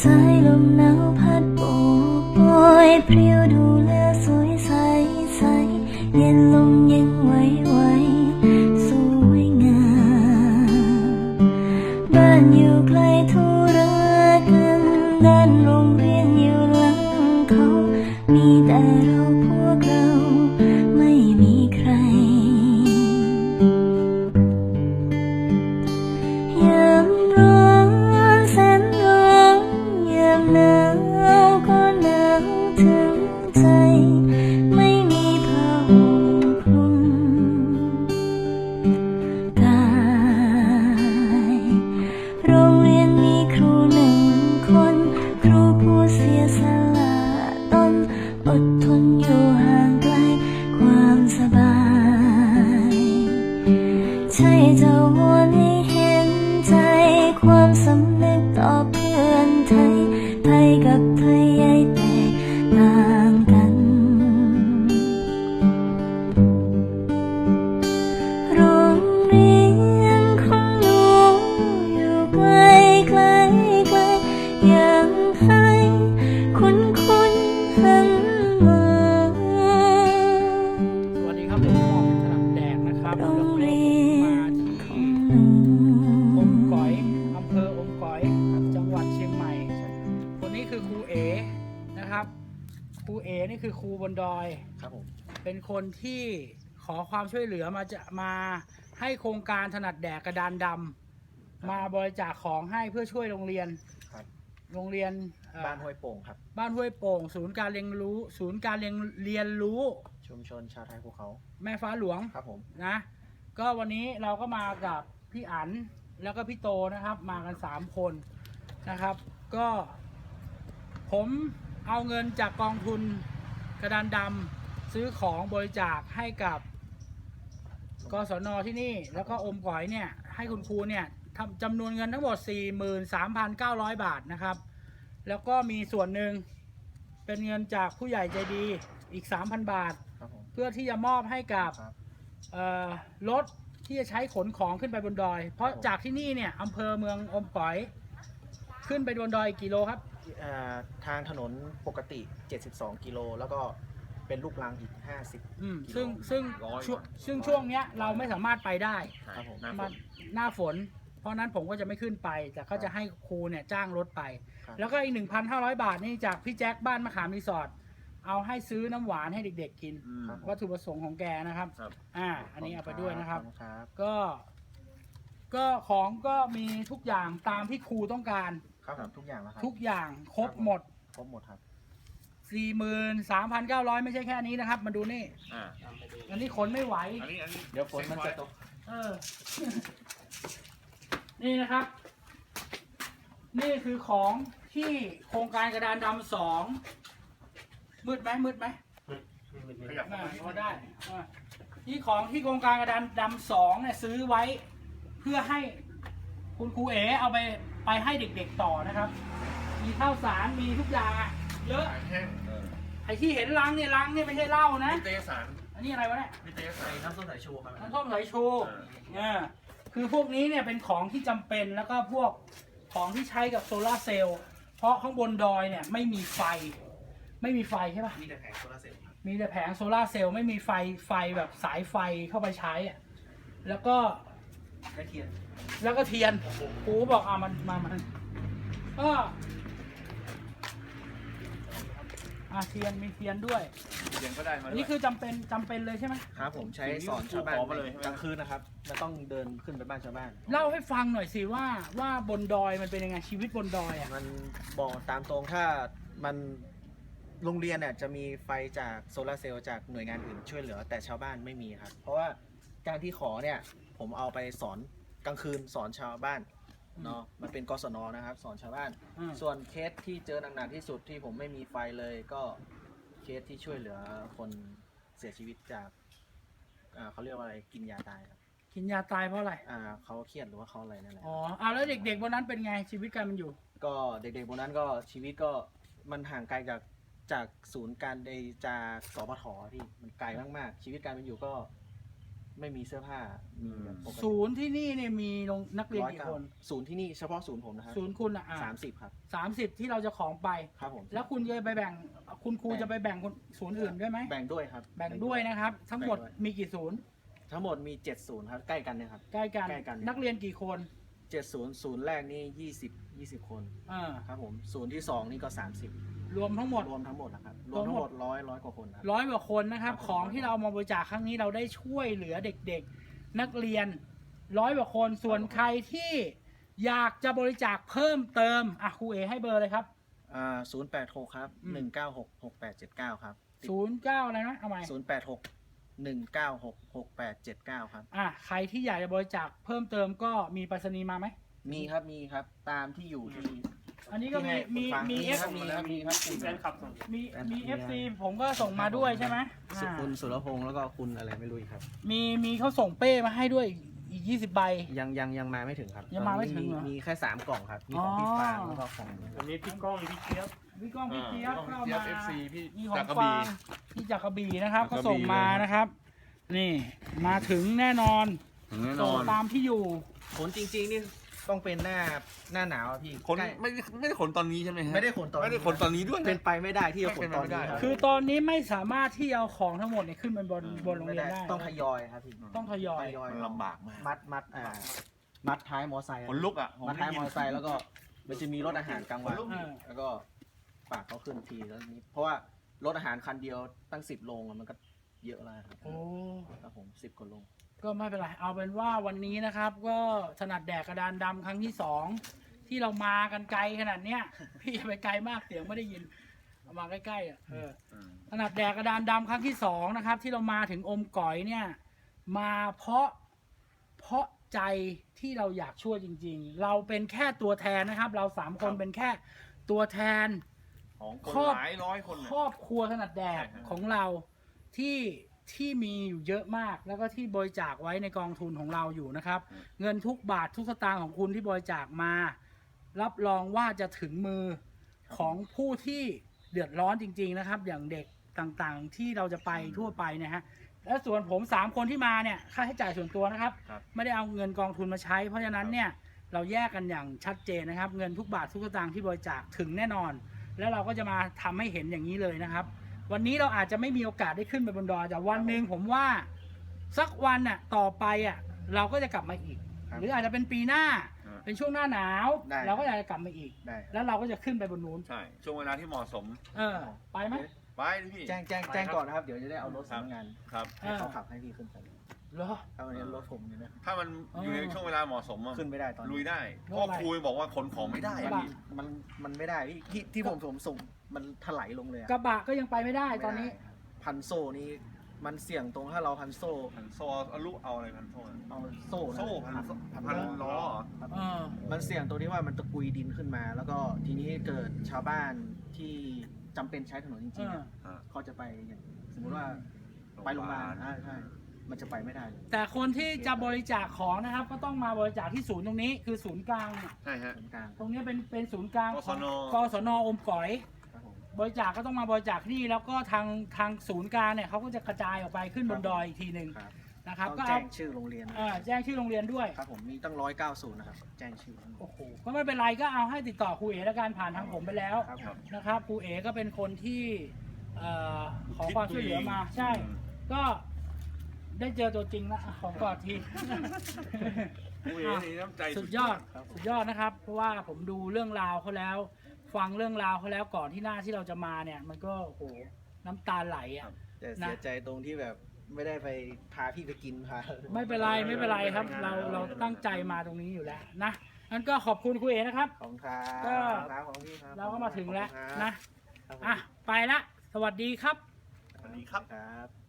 สายลมหนาวพัดโบกโบยเพรียวดูแลสวยใสใส เย็นลงเย็นไหวไหวสวยงามบ้านอยู่ไกลทุระกันด้านโรงเรียนอยู่หลังเขา มีแต่ ใช่จะวอนให้เห็นใจ ความสำนึกต่อเพื่อนไทยไทยกับ นะครับครูเอนี่คือครูบนดอย ครับผม เป็นคนที่ขอความช่วยเหลือมาจะมาให้โครงการถนัดแดกกระดานดำมาบริจาคของให้เพื่อช่วยโรงเรียนครับ โรงเรียนเอ่อบ้านห้วยโป่งครับ บ้านห้วยโป่ง ศูนย์การเรียนรู้ ศูนย์การเรียนเรียนรู้ชุมชนชาวไทยภูเขา แม่ฟ้าหลวง ครับผม นะก็วันนี้เราก็มากับพี่อั๋นแล้วก็พี่โตนะครับ มากันสามคนนะครับ ก็ ผมเอาเงินจากกองทุนกระดานดำซื้อของบริจาคให้กับกศนที่นี่ แล้วก็อมก๋อยเนี่ย ให้คุณครูเนี่ยทำจำนวนเงินทั้งหมด 43,900 บาทนะครับ แล้วก็มีส่วนหนึ่งเป็นเงินจากผู้ใหญ่ใจดีอีก 3,000 บาท ครับผมเพื่อที่จะมอบให้กับครับ เอ่อรถที่จะใช้ขนของขึ้นไปบนดอย เพราะครับผมจากที่นี่เนี่ยอำเภอเมืองอมก๋อย ขึ้นไปบนดอยกี่โลครับ อ่าทางถนนปกติ 72 กิโล แล้วก็เป็นลูกรังอีก 50 อืมกิโลซึ่งซึ่งร้อยช่วงกว่า ซึ่งช่วงเนี้ยเราไม่สามารถไปได้ครับผมมันหน้าฝน เพราะนั้นผมก็จะไม่ขึ้นไป แต่ก็จะให้ครูเนี่ยจ้างรถไป ครับ แล้วก็อีกหนึ่งพันห้าร้อยบาทนี่จากพี่แจ็คบ้านมะขามรีสอร์ทเอาให้ซื้อน้ำหวานให้เด็กๆกินครับผมวัตถุประสงค์ของแกนะครับ ครับ อ่า อันนี้เอาไปด้วยนะครับ ขอณครับ ก็ ก็ของก็มีทุกอย่างตามที่ครูต้องการ ครับผมทุกอย่างแล้วครับ ทุกอย่างครบหมด ครบหมดครับ 43,900 ไม่ใช่แค่นี้นะครับ มาดูนี่ อ่าอันนี้ขนไม่ไหว อันนี้อันนี้เดี๋ยวฝนมันจะตกเออ นี่นะครับ นี่คือของที่โครงการกระดานดำสองมืดไหมมืดไหมขยับอ่ามาพอได้อ่านี่ของที่โครงการกระดานดำสองเนี่ยซื้อไว้ เพื่อให้คุณครูเอ๋เอาไป ไปให้เด็กๆต่อนะครับ มีข้าวสารมีทุกอย่างอะเยอะ แห้งไอ้ที่เห็นลังเนี่ยลังเนี่ยไม่ใช่เหล้านะ นิตยสารอันนี้อะไรวะเนี่ยนิตยสารน้ำส้มสายชูครับ น้ำส้มสายชูเนี่ยคือพวกนี้เนี่ยเป็นของที่จำเป็นแล้วก็พวกของที่ใช้กับโซลาร์เซลล์เพราะข้างบนดอยเนี่ยไม่มีไฟ ไม่มีไฟใช่ปะ มีแต่แผงโซลาร์เซลล์ครับมีแต่แผงโซลาร์เซลล์ไม่มีไฟไฟแบบสายไฟเข้าไปใช้อะแล้วก็ ได้เทียนแล้วก็เทียนครูบอกอะมันมามันก็อะเทียนมีเทียนด้วยเทียนก็ได้มาอันนี้คือจำเป็นจำเป็นเลยใช่ไหมครับผมใช้สอนชาวบ้านขอมาเลยใช่ไหมกลางคืนนะครับจะต้องเดินขึ้นไปบ้านชาวบ้าน เล่าให้ฟังหน่อยสิว่าว่าบนดอยมันเป็นยังไงชีวิตบนดอยอะ มันบอกตามตรงถ้ามันโรงเรียนเนี่ยจะมีไฟจากโซลาร์เซลล์จากหน่วยงานอื่นช่วยเหลือแต่ชาวบ้านไม่มีครับ เพราะว่าการที่ขอเนี่ย ผมเอาไปสอนกลางคืนสอนชาวบ้านเนาะมันเป็นกศนนะครับ สอนชาวบ้าน อืม ส่วนเคสที่เจอหนักๆที่สุดที่ผมไม่มีไฟเลยก็เคสที่ช่วยเหลือคนเสียชีวิตจากอ่าเขาเรียกว่าอะไรกินยาตายครับกินยาตายเพราะอะไร อ่าเขาเครียดหรือว่าเขาอะไรนั่นแหละ อ๋ออ่าแล้วเด็กๆวันนั้นเป็นไงชีวิตการมันอยู่ ก็เด็กๆพวกนั้นก็ชีวิตก็มันห่างไกลจากจากศูนย์การใดจากสพทที่มันไกลมากๆ ชีวิตการเป็นอยู่ก็ ไม่มีเสื้อผ้ามีแบบปกติศูนย์ที่นี่เนี่ยมีโรงนักเรียนกี่คนศูนย์ที่นี่เฉพาะศูนย์ผมนะครับศูนย์คุณอะสามสิบครับ สามสิบที่เราจะของไป ครับผม แล้วคุณจะไปแบ่ง คุณครูจะไปแบ่งคนศูนย์อื่นด้วยไหมแบ่งด้วยครับ แบ่งด้วยนะครับ ทั้งหมดแบ่งด้วยมีกี่ศูนย์ทั้งหมดมีเจ็ดศูนย์ครับ ใกล้กันเนี่ยครับ ใกล้กันใกล้กัน นักเรียนกี่คนเจ็ดศูนย์ศูนย์แรกนี่ยี่สิบยี่สิบคนเออครับผม ศูนย์ที่สองนี่ก็สามสิบ รวมทั้งหมด รวมทั้งหมดนะครับรวมทั้งหมดร้อยร้อยกว่าคนครับ ร้อยกว่าคนนะครับ ครับ ของที่เราเอามาบริจาคครั้งนี้เราได้ช่วยเหลือเด็กๆ นักเรียนร้อยกว่าคนส่วนใครที่อยากจะบริจาคเพิ่มเติมอะครูเอให้เบอร์เลยครับ อ่าศูนย์แปดหกครับอืม หนึ่งเก้าหกหกแปดเจ็ดเก้าครับศูนย์เก้าอะไรนะเอาใหม่ศูนย์แปดหกหนึ่งเก้าหกหกแปดเจ็ดเก้าครับ อะใครที่อยากจะบริจาคเพิ่มเติมก็มีไปรษณีย์มาไหม มีครับมีครับ ตามที่อยู่ที่ อันนี้ก็มีที่ให้มีฟังมีเอฟครับมีครับมีครับคุณแฟนคลับส่งมีแฟนมีมีเอฟซีครับผมก็ส่งมาด้วยใช่ไหมสุอ่าคุณสุรพงศ์แล้วก็คุณอะไรไม่รู้อีกครับ มีมีเขาส่งเป้มาให้ด้วยอีกยี่สิบใบ ยังยังยังมาไม่ถึงครับยังมาไม่ถึงเหรอมีแค่สามกล่องครับ มีของพี่อ๋อฟางแล้วก็ของวันนี้พี่ก้องพี่เจี๊ยบพี่ก้องพี่เจี๊ยบก็เอาเจี๊ยมาบ FC พี่มีของจากกระบี่ฟางที่จากกระบี่นะครับจากก็กระบี่ส่งมาเลยนะครับ นี่มาถึงแน่นอนแน่นส่งอนตามที่อยู่ขนจริง ๆ นี่ ต้องเป็นหน้าหน้าหนาวอะพี่ขนใกล้ไม่ได้ไม่ได้ขนตอนนี้ใช่ไหมฮะไม่ได้ขนตอนไม่ได้ขนตอนนี้ด้วยเป็นไปไม่ได้ที่จะขนตอนไม่ได้นี้ครับคือตอนนี้ไม่สามารถที่เอาของทั้งหมดเนี่ยขึ้นบนบนบนโรงไม่เรียนได้ได้ต้องทยอยครับพี่ต้องทยอย ทยอยมันลำบากมากมัดมัดอ่ามัดท้ายมอไซค์อะขนลุกอะผมมัดได้ท้ายยิมอนไซค์แล้วก็มันจะมีรถอาหารกลางวันขนลุกเออแล้วก็ปากเขาขึ้นทีแล้วนี้ เพราะว่ารถอาหารคันเดียวตั้งสิบโลอะมันก็เยอะแล้วครับโอ้ครับผมสิบกว่าโล ก็ไม่เป็นไร เอาเป็นว่าวันนี้นะครับ ก็ถนัดแดกกระดานดำครั้งที่สอง ที่เรามากันไกลขนาดเนี้ย พี่อย่าไปไกลมากเสียงไม่ได้ยินเอามาใกล้ๆอะเออ ถนัดแดกกระดานดำครั้งที่สองนะครับ ที่เรามาถึงอมก๋อยเนี่ย มาเพราะเพราะใจที่เราอยากช่วยจริง ๆ เราเป็นแค่ตัวแทนนะครับ เราสามคนเป็นแค่ตัวแทน ของคครนอบ หลายร้อยคนเนี่ยครอบครัวถนัดแดกใช่ครับ ของเราที่ ที่มีอยู่เยอะมาก แล้วก็ที่บริจาคไว้ในกองทุนของเราอยู่นะครับ เงินทุกบาททุกสตางค์ของคุณที่บริจาคมา รับรองว่าจะถึงมือของผู้ที่เดือดร้อนจริง ๆนะครับ อย่างเด็กต่างๆ ที่เราจะไปทั่วไปนะฮะและส่วนผมสามคนที่มาเนี่ยค่าใช้จ่ายส่วนตัวนะครับ ครับไม่ได้เอาเงินกองทุนมาใช้ เพราะฉะนั้นเนี่ยเราแยกกันอย่างชัดเจนนะครับ เงินทุกบาททุกสตางค์ที่บริจาคถึงแน่นอน แล้วเราก็จะมาทำให้เห็นอย่างนี้เลยนะครับ วันนี้เราอาจจะไม่มีโอกาสได้ขึ้นไปบนดอยแต่วันหนึ่งผมว่า สักวันน่ะต่อไปอะเราก็จะกลับมาอีก ครับหรืออาจจะเป็นปีหน้า อ่าเป็นช่วงหน้าหนาว ได้ เราก็อยากจะกลับมาอีก ได้แล้วเราก็จะขึ้นไปบนนู้น ใช่ ช่วงเวลาที่เหมาะสมเออ ไปไหมไปดิพี่ แจ้งแจ้งแจ้งก่อนนะครับ เดี๋ยวจะได้เอารถสำนักงานครับให้เขาขับให้พี่ขึ้นไปเหรอ ถ้าวันนี้รถผมเนี่ยนะถ้ามันอยู่ในช่วงเวลาเหมาะสมอะขึ้นไม่ได้ตอนนี้ลุยได้รถเพราะอะไรครูบอกว่าขนของไม่ได้กระอะบะพี่มันมันไม่ได้พี่ที่ที่ผมผมส่ง มันถลายลงเลยอะกระบะก็ยังไปไม่ได้ตอนนี้ ไม่ได้ครับพันโซ่นี่มันเสี่ยงตรงถ้าเราพันโซ่พันโซ่เอาลูกเอาอะไรพันโซ่อะ เอาโซ่นะโซ่พันพันพันพันล้อเหรอ ครับ เออ มันเสี่ยงตรงที่ว่ามันตะกุยดินขึ้นมา แล้วก็ทีนี้เกิดชาวบ้านที่จำเป็นใช้ถนนจริงๆอะอ่า เขาจะไปอย่างสมมติว่าไปโรงพยาบาลอ่าใช่มันจะไปไม่ได้เลย แต่คนที่จะบริจาคของนะครับ ก็ต้องมาบริจาคที่ศูนย์ตรงนี้ คือศูนย์กลางใช่ฮะ ตรงกลาง ตรงนี้เป็นเป็นศูนย์กลางกศนกศนอมก๋อยครั บผมบริจาคก็ต้องมาบริจาคที่นี่แล้วก็ทางทางศูนย์กลางเนี่ยเขาก็จะกระจายออกไปขึ้นบนดอยอีกทีหนึ่งครับนะครับ ต้องก็แจ้เอางชื่อโรงเรียนเอ่อแจ้งชื่อโรงเรียนด้วย ครับผมมีตั้งร้อยเก้าศูนย์นะครับ แจ้งชื่อโอ้โหก็ไม่เป็นไรก็เอาให้ติดต่อครูเอ๋แล้วกันผ่านทางผมไปแล้วครับผม นะครับครูเอ๋ก็เป็นคนที่เอ่อขอความช่วยเหลือมาใช่ อืม ก็ได้เจอตัวจริงแล้วอะของกอดทีครูเอ๋นี่น้ำใจสุดยอดสุดยอดนะครับ เพราะว่าผมดูเรื่องราวเขาแล้ว ฟังเรื่องราวเขาแล้วก่อนที่หน้าที่เราจะมาเนี่ย มันก็โอ้โหน้ำตาไหลอะ แต่เสียใจตรงที่แบบไม่ได้ไปพาพี่ไปกินพาไม่เป็นไรไม่เป็นไรครับ เราเราตั้งใจมาตรงนี้อยู่แล้วนะงั้นก็ขอบคุณครูเอนะครับ ขอบคุณครับก็ครับของพี่ครับเราก็มาถึงแล้วขอบคุณครับนะ ครับผมอะไปละ สวัสดีครับ สวัสดีครับ ครับ